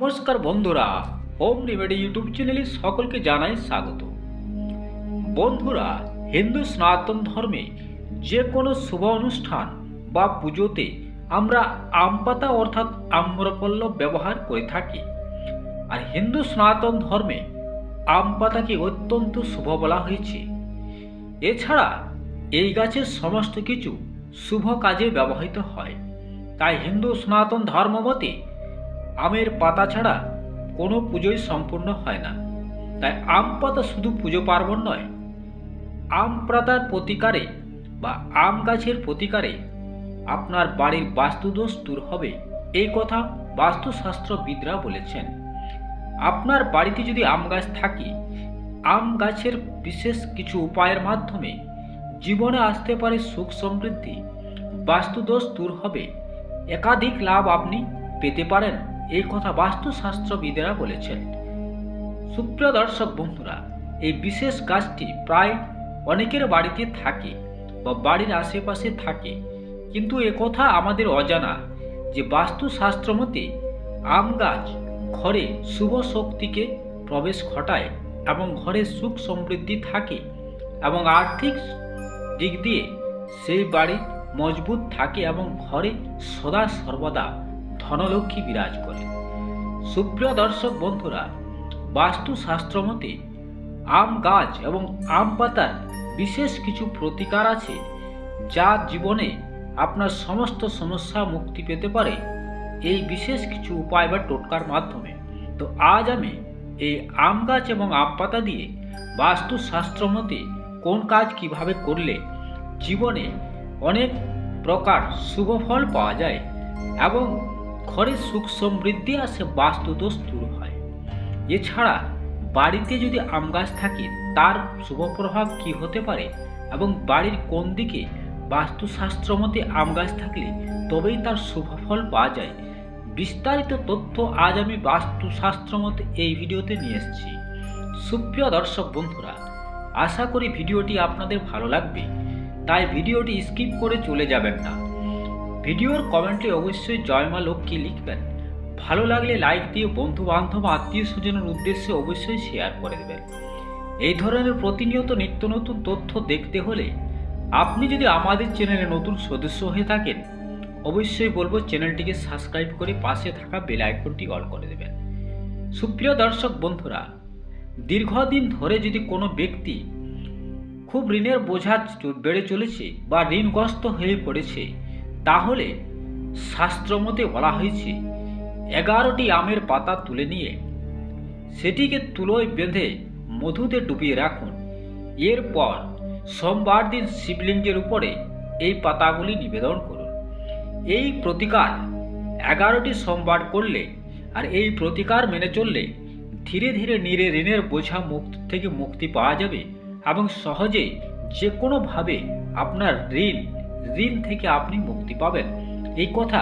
নমস্কার বন্ধুরা home remedy YouTube চ্যানেলে সকলকে জানাই স্বাগত। বন্ধুরা, হিন্দু সনাতন ধর্মে যে কোনো শুভ অনুষ্ঠান বা পুজোতে আমরা আম পাতা অর্থাৎ আম্রপল্লব ব্যবহার করে থাকি। আর হিন্দু সনাতন ধর্মে আম পাতাকে অত্যন্ত শুভ বলা হয়েছে। এছাড়া এই গাছের সমস্ত কিছু শুভ কাজে ব্যবহৃত হয়। তাই হিন্দু সনাতন ধর্মমতে আমের পাতা ছাড়া কোনো পুজোই সম্পূর্ণ হয় না। তাই আম পাতা শুধু পুজো পার্বণ নয়, আম পাতার প্রতিকারে বা আম গাছের প্রতিকারে আপনার বাড়ির বাস্তুদোষ দূর হবে। এই কথা বাস্তুশাস্ত্রবিদরা বলেছেন। আপনার বাড়িতে যদি আম গাছ থাকে, আম গাছের বিশেষ কিছু উপায়ের মাধ্যমে জীবনে আসতে পারে সুখ সমৃদ্ধি, বাস্তুদোষ দূর হবে। একাধিক লাভ আপনি পেতে পারেন। এই কথা বাস্তুশাস্ত্রবিদেরা বলেছেন। সুপ্রিয় দর্শক বন্ধুরা, এই বিশেষ গাছটি প্রায় অনেকের বাড়িতে থাকে বা বাড়ির আশেপাশে থাকে। কিন্তু কথা আমাদের অজানা যে বাস্তুশাস্ত্র মতে আম গাছ ঘরে শুভ শক্তিকে প্রবেশ ঘটায় এবং ঘরে সুখ সমৃদ্ধি থাকে এবং আর্থিক দিক দিয়ে সেই বাড়ি মজবুত থাকে এবং ঘরে সদা সর্বদা ধনলক্ষ্মী বিরাজ করে। সুপ্রিয় দর্শক বন্ধুরা, বাস্তুশাস্ত্র মতে আম গাছ এবং আম পাতার বিশেষ কিছু প্রতিকার আছে যা জীবনে আপনার সমস্ত সমস্যা মুক্তি পেতে পারে। এই বিশেষ কিছু উপায় বা টোটকার মাধ্যমে। তো আজ আমি এই আম গাছ এবং আম পাতা দিয়ে বাস্তুশাস্ত্র মতে কোন কাজ কীভাবে করলে জীবনে অনেক প্রকার শুভ ফল পাওয়া যায় এবং ঘরে সুখ সমৃদ্ধি আসে বাস্তুদোষ দূর হয়। এছাড়া বাড়িতে যদি আম গাছ থাকে, তার শুভ প্রভাব কী হতে পারে এবং বাড়ির কোন দিকে বাস্তুশাস্ত্র মতে আম গাছ থাকলে তবেই তার শুভ ফল পাওয়া যায়? বিস্তারিত তথ্য আজ আমি বাস্তুশাস্ত্র মতে এই ভিডিওতে নিয়ে এসেছি। সুপ্রিয় দর্শক বন্ধুরা, আশা করি ভিডিওটি আপনাদের ভালো লাগবে। তাই ভিডিওটি স্কিপ করে চলে যাবেন না। ভিডিওর কমেন্টে অবশ্যই জয় মা লক্ষ্মী লিখবেন। ভালো লাগলে লাইক দিয়ে বন্ধু বান্ধব আত্মীয় স্বজনের উদ্দেশ্যে অবশ্যই শেয়ার করে দেবেন। এই ধরনের প্রতিনিয়ত নিত্য নতুন তথ্য দেখতে হলে আপনি যদি আমাদের চ্যানেলে নতুন সদস্য হয়ে থাকেন, অবশ্যই বলব চ্যানেলটিকে সাবস্ক্রাইব করে পাশে থাকা বেল আইকনটি অল করে দেবেন। সুপ্রিয় দর্শক বন্ধুরা, দীর্ঘদিন ধরে যদি কোনো ব্যক্তি খুব ঋণের বোঝা বেড়ে চলেছে বা ঋণগ্রস্ত হয়ে পড়েছে তাহলে শাস্ত্রমতে বলা হয়েছে, এগারোটি আমের পাতা তুলে নিয়ে সেটিকে তুলোয় বেঁধে মধুতে ডুবিয়ে রাখুন। এরপর সোমবার দিন শিবলিঙ্গের উপরে এই পাতাগুলি নিবেদন করুন। এই প্রতিকার এগারোটি সোমবার করলে আর এই প্রতিকার মেনে চললে ধীরে ধীরে নিরে ঋণের বোঝা মুক্ত থেকে মুক্তি পাওয়া যাবে এবং সহজে যে কোনোভাবে আপনার ঋণ ঋণ থেকে আপনি মুক্তি পাবেন। এই কথা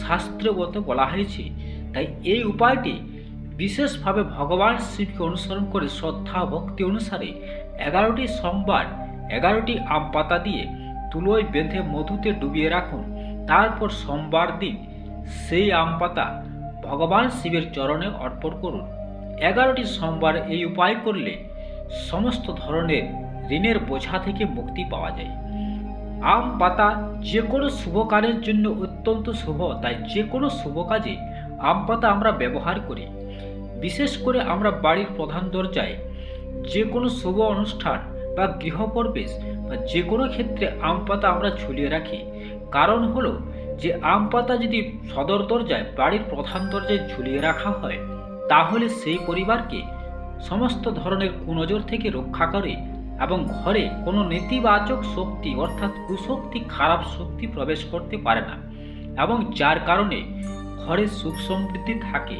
শাস্ত্রগত বলা হয়েছে। তাই এই উপায়টি বিশেষভাবে ভগবান শিবকে অনুসরণ করে শ্রদ্ধা ভক্তি অনুসারে এগারোটি সোমবার এগারোটি আম পাতা দিয়ে তুলোয় বেঁধে মধুতে ডুবিয়ে রাখুন। তারপর সোমবার দিন সেই আম পাতা ভগবান শিবের চরণে অর্পণ করুন। এগারোটি সোমবার এই উপায় করলে সমস্ত ধরনের ঋণের বোঝা থেকে মুক্তি পাওয়া যায়। আম, পাতা যে কোনো শুভ কাজের জন্য অত্যন্ত শুভ, তাই যে কোনো শুভ কাজে আম, পাতা আমরা ব্যবহার করি। বিশেষ করে আমরা বাড়ির প্রধান দরজায় যে কোনো শুভ অনুষ্ঠান বা গৃহপ্রবেশ বা যে কোনো ক্ষেত্রে আম, পাতা আমরা ঝুলিয়ে রাখি। কারণ হলো যে আম, পাতা যদি সদর দরজায়, বাড়ির প্রধান দরজায় ঝুলিয়ে রাখা হয়, তাহলে সেই পরিবারকে সমস্ত ধরনের কুনজর থেকে রক্ষা করে এবং ঘরে কোনো নেতিবাচক শক্তি, অর্থাৎ কুশক্তি, খারাপ শক্তি প্রবেশ করতে পারে না। এবং যার কারণে ঘরে সুখ সমৃদ্ধি থাকে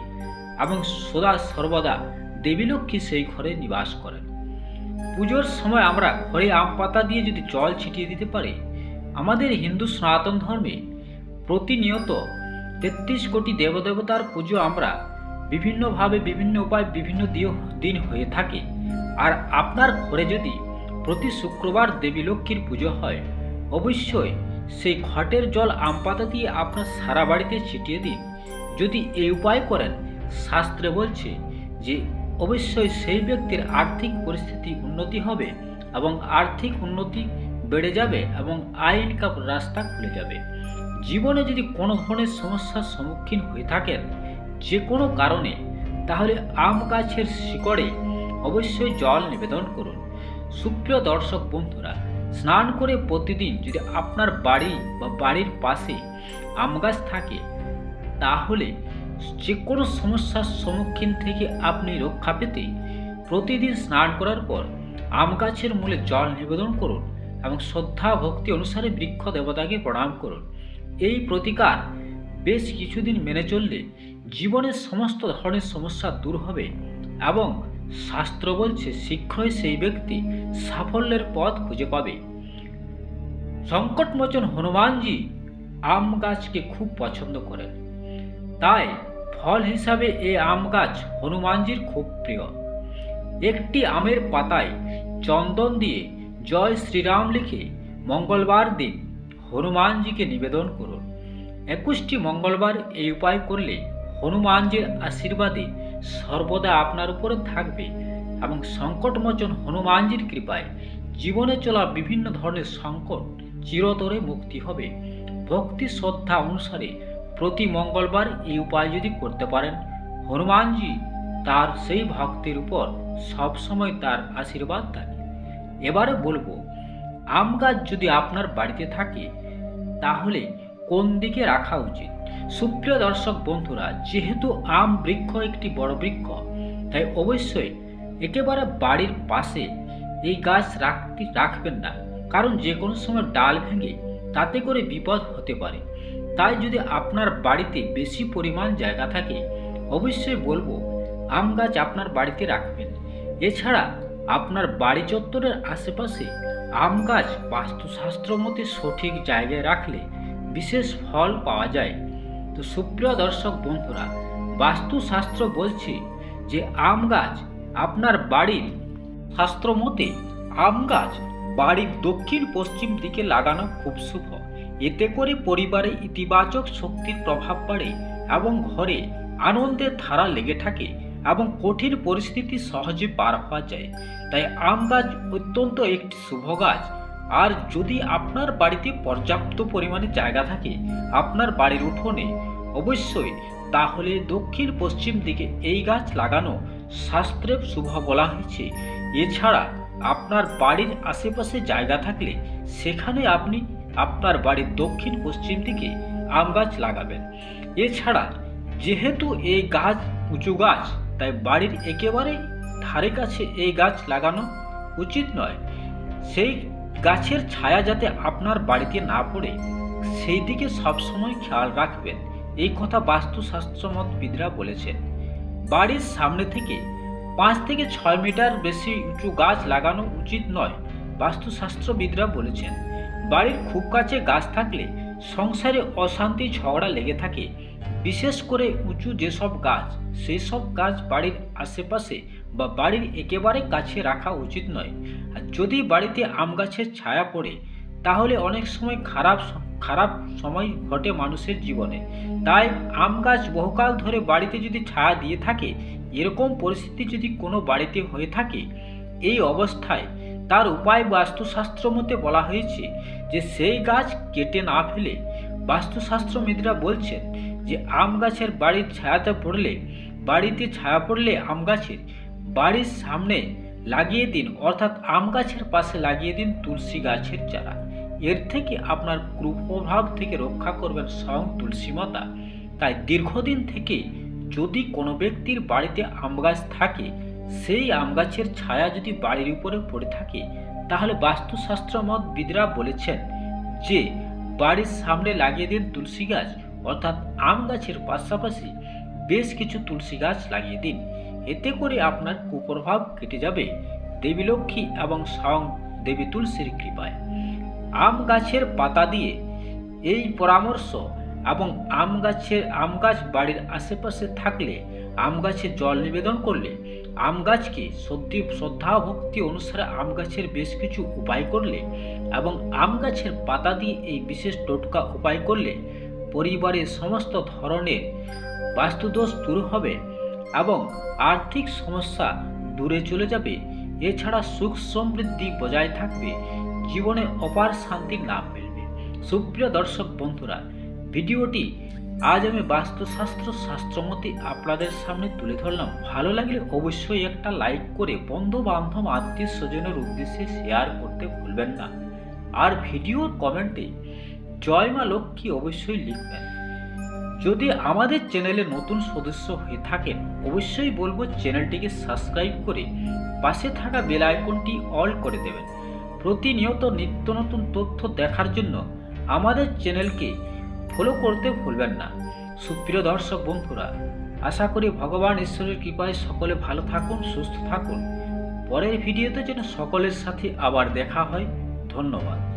এবং সদা সর্বদা দেবীলক্ষ্মী সেই ঘরে নিবাস করেন। পুজোর সময় আমরা ঘরে আম পাতা দিয়ে যদি জল ছিটিয়ে দিতে পারি, আমাদের হিন্দু সনাতন ধর্মে প্রতিনিয়ত তেত্রিশ কোটি দেবদেবতার পুজো আমরা বিভিন্নভাবে, বিভিন্ন উপায়, বিভিন্ন দিন হয়ে থাকে। আর আপনার ঘরে যদি প্রতি শুক্রবার দেবী লক্ষ্মীর পুজো হয়। অবশ্যই সেই ঘটের জল আম পাতা দিয়ে আপনার সারা বাড়িতে ছিটিয়ে দিন। যদি এই উপায় করেন, শাস্ত্রে বলছে যে অবশ্যই সেই ব্যক্তির আর্থিক পরিস্থিতি উন্নতি হবে এবং আর্থিক উন্নতি বেড়ে যাবে এবং আয় ইনকাম রাস্তা খুলে যাবে। জীবনে যদি কোনো ধরনের সমস্যার সম্মুখীন হয়ে থাকেন যে কোনো কারণে, তাহলে আম গাছের শিকড়ে অবশ্যই জল নিবেদন করুন। সুপ্রিয় দর্শক বন্ধুরা, স্নান করে প্রতিদিন যদি আপনার বাড়ি বা বাড়ির পাশে আম গাছ থাকে, তাহলে যে কোনো সমস্যার সম্মুখীন থেকে আপনি রক্ষা পেতে প্রতিদিন স্নান করার পর আম গাছের মূলে জল নিবেদন করুন এবং শ্রদ্ধা ভক্তি অনুসারে বৃক্ষ দেবতাকে প্রণাম করুন। এই প্রতিকার বেশ কিছুদিন মেনে চললে জীবনের সমস্ত ধরনের সমস্যা দূর হবে এবং শাস্ত্র বলছে, শীঘ্রই সেই ব্যক্তি সাফল্যের পথ খুঁজে পাবে। সংকটমোচন হনুমানজি আম গাছকে খুব পছন্দ করেন। তাই ফল হিসাবে এ আম গাছ হনুমানজির খুব প্রিয়। একটি আমের পাতায় চন্দন দিয়ে জয় শ্রীরাম লিখে মঙ্গলবার দিন হনুমানজিকে নিবেদন করুন। একুশটি মঙ্গলবার এই উপায় করলে হনুমানজির আশীর্বাদে সর্বদা আপনার উপরে থাকবে এবং সংকটমোচন হনুমানজির কৃপায় জীবনে চলা বিভিন্ন ধরনের সংকট চিরতরে মুক্তি হবে। ভক্তি শ্রদ্ধা অনুসারে প্রতি মঙ্গলবার এই উপায় যদি করতে পারেন, হনুমানজি তার সেই ভক্তের উপর সবসময় তার আশীর্বাদ থাকে এবারে বলব, আম গাছ যদি আপনার বাড়িতে থাকে, তাহলে কোন দিকে রাখা উচিত? সুপ্রিয় দর্শক বন্ধুরা, যেহেতু আম বৃক্ষ একটি বড় বৃক্ষ, তাই অবশ্যই একেবারে বাড়ির পাশে এই গাছ রাখতে, রাখবেন না। কারণ যে কোনো সময় ডাল ভেঙে তাতে করে বিপদ হতে পারে। তাই যদি আপনার বাড়িতে বেশি পরিমাণ জায়গা থাকে, অবশ্যই বলব আম গাছ আপনার বাড়িতে রাখবেন। এছাড়া আপনার বাড়ি চত্বরের আশেপাশে আম গাছ বাস্তুশাস্ত্র মতে সঠিক জায়গায় রাখলে বিশেষ ফল পাওয়া যায়। তো সুপ্রিয় দর্শক বন্ধুরা, বাস্তুশাস্ত্র বলছে যে আম গাছ আপনার বাড়ির শাস্ত্র মতে আম গাছ বাড়ির দক্ষিণ পশ্চিম দিকে লাগানো খুব শুভ। এতে করে পরিবারে ইতিবাচক শক্তির প্রভাব পড়ে এবং ঘরে আনন্দের ধারা লেগে থাকে এবং কঠিন পরিস্থিতি সহজে পার হওয়া যায়। তাই আম গাছ অত্যন্ত একটি শুভ গাছ। আর যদি আপনার বাড়িতে পর্যাপ্ত পরিমাণে জায়গা থাকে আপনার বাড়ির উঠোনে, অবশ্যই তাহলে দক্ষিণ পশ্চিম দিকে এই গাছ লাগানো শাস্ত্রে শুভ বলা হয়েছে। এছাড়া আপনার বাড়ির আশেপাশে জায়গা থাকলে সেখানে আপনি আপনার বাড়ির দক্ষিণ পশ্চিম দিকে আম গাছ লাগাবেন। এছাড়া যেহেতু এই গাছ উঁচু গাছ, তাই বাড়ির একেবারে ধারে কাছে এই গাছ লাগানো উচিত নয়। সেই গাছের ছায়া যাতে আপনার বাড়িতে না পড়ে সেই দিকে সবসময় খেয়াল রাখবেন, এই কথা বাস্তুশাস্ত্রমতবিদরা বলেছেন। বাড়ির সামনে থেকে পাঁচ থেকে ছয় মিটার বেশি উঁচু গাছ লাগানো উচিত নয়, বাস্তুশাস্ত্রবিদরা বলেছেন। বাড়ির খুব কাছে গাছ থাকলে সংসারে অশান্তি, ঝগড়া লেগে থাকে। বিশেষ করে উঁচু যেসব গাছ সেই সব গাছ বাড়ির আশেপাশে বা বাড়ির একেবারে কাছে রাখা উচিত নয়। আর যদি বাড়িতে আম গাছের ছায়া পড়ে, তাহলে অনেক সময় খারাপ খারাপ সময় ঘটে মানুষের জীবনে। তাই আম গাছ বহুকাল ধরে বাড়িতে যদি ছায়া দিয়ে থাকে, এরকম পরিস্থিতি যদি কোনো বাড়িতে হয়ে থাকে, এই অবস্থায় তার উপায় বাস্তুশাস্ত্র মতে বলা হয়েছে যে, সেই গাছ কেটে না ফেলে। বাস্তুশাস্ত্র বাস্তুশাস্ত্রবিদরা বলছেন যে, আম গাছের বাড়ির ছায়াতে পড়লে, বাড়িতে ছায়া পড়লে আম গাছের বাড়ির সামনে লাগিয়ে দিন, অর্থাৎ আম গাছের পাশে লাগিয়ে দিন তুলসী গাছের চারা। এর থেকে আপনার কুপ্রভাব থেকে রক্ষা করবেন স্বয়ং তুলসী মাতা। তাই দীর্ঘদিন থেকে যদি কোনো ব্যক্তির বাড়িতে আম গাছ থাকে, সেই আম গাছের ছায়া যদি বাড়ির উপরে পড়ে থাকে, তাহলে বাস্তুশাস্ত্র মত বিদরা বলেছেন যে, বাড়ির সামনে লাগিয়ে দিন তুলসী গাছ, অর্থাৎ আম গাছের পাশাপাশি বেশ কিছু তুলসী গাছ লাগিয়ে দিন। এতে করে আপনার কুপ্রভাব কেটে যাবে। দেবী লক্ষ্মী এবং স্বয়ং দেবী তুলসীর কৃপায়। আম গাছের পাতা দিয়ে এই পরামর্শ এবং আম গাছের আম গাছ বাড়ির আশেপাশে থাকলে, আম গাছে জল নিবেদন করলে, আম গাছকে সত্যি শ্রদ্ধা ভক্তি অনুসারে আম গাছের বেশ কিছু উপায় করলে এবং আম গাছের পাতা দিয়ে এই বিশেষ টোটকা উপায় করলে পরিবারের সমস্ত ধরনের বাস্তুদোষ দূর হবে। এবং আর্থিক সমস্যা দূরে চলে যাবে, এছাড়া সুখ সমৃদ্ধি বজায় থাকবে, জীবনে অপার শান্তির নাম মিলবে। সুপ্রিয় দর্শক বন্ধুরা, ভিডিওটি আজ আমি বাস্তুশাস্ত্র শাস্ত্রমতে আপনাদের সামনে তুলে ধরলাম। ভালো লাগলে অবশ্যই একটা লাইক করে বন্ধু বান্ধব আত্মীয় স্বজনের উদ্দেশ্যে শেয়ার করতে ভুলবেন না। আর ভিডিওর কমেন্টে জয় মা লক্ষ্মী অবশ্যই লিখবেন। যদি আমাদের চ্যানেলে নতুন সদস্য হয়ে থাকেন, অবশ্যই বলব চ্যানেলটিকে সাবস্ক্রাইব করে পাশে থাকা বেল আইকনটি অল করে দেবেন। প্রতিনিয়ত নিত্য নতুন তথ্য দেখার জন্য আমাদের চ্যানেলকে ফলো করতে ভুলবেন না। সুপ্রিয় দর্শক বন্ধুরা, আশা করি ভগবান ঈশ্বরের কৃপায় সকলে ভালো থাকুন, সুস্থ থাকুন। পরের ভিডিওতে যেন সকলের সাথে আবার দেখা হয়। ধন্যবাদ।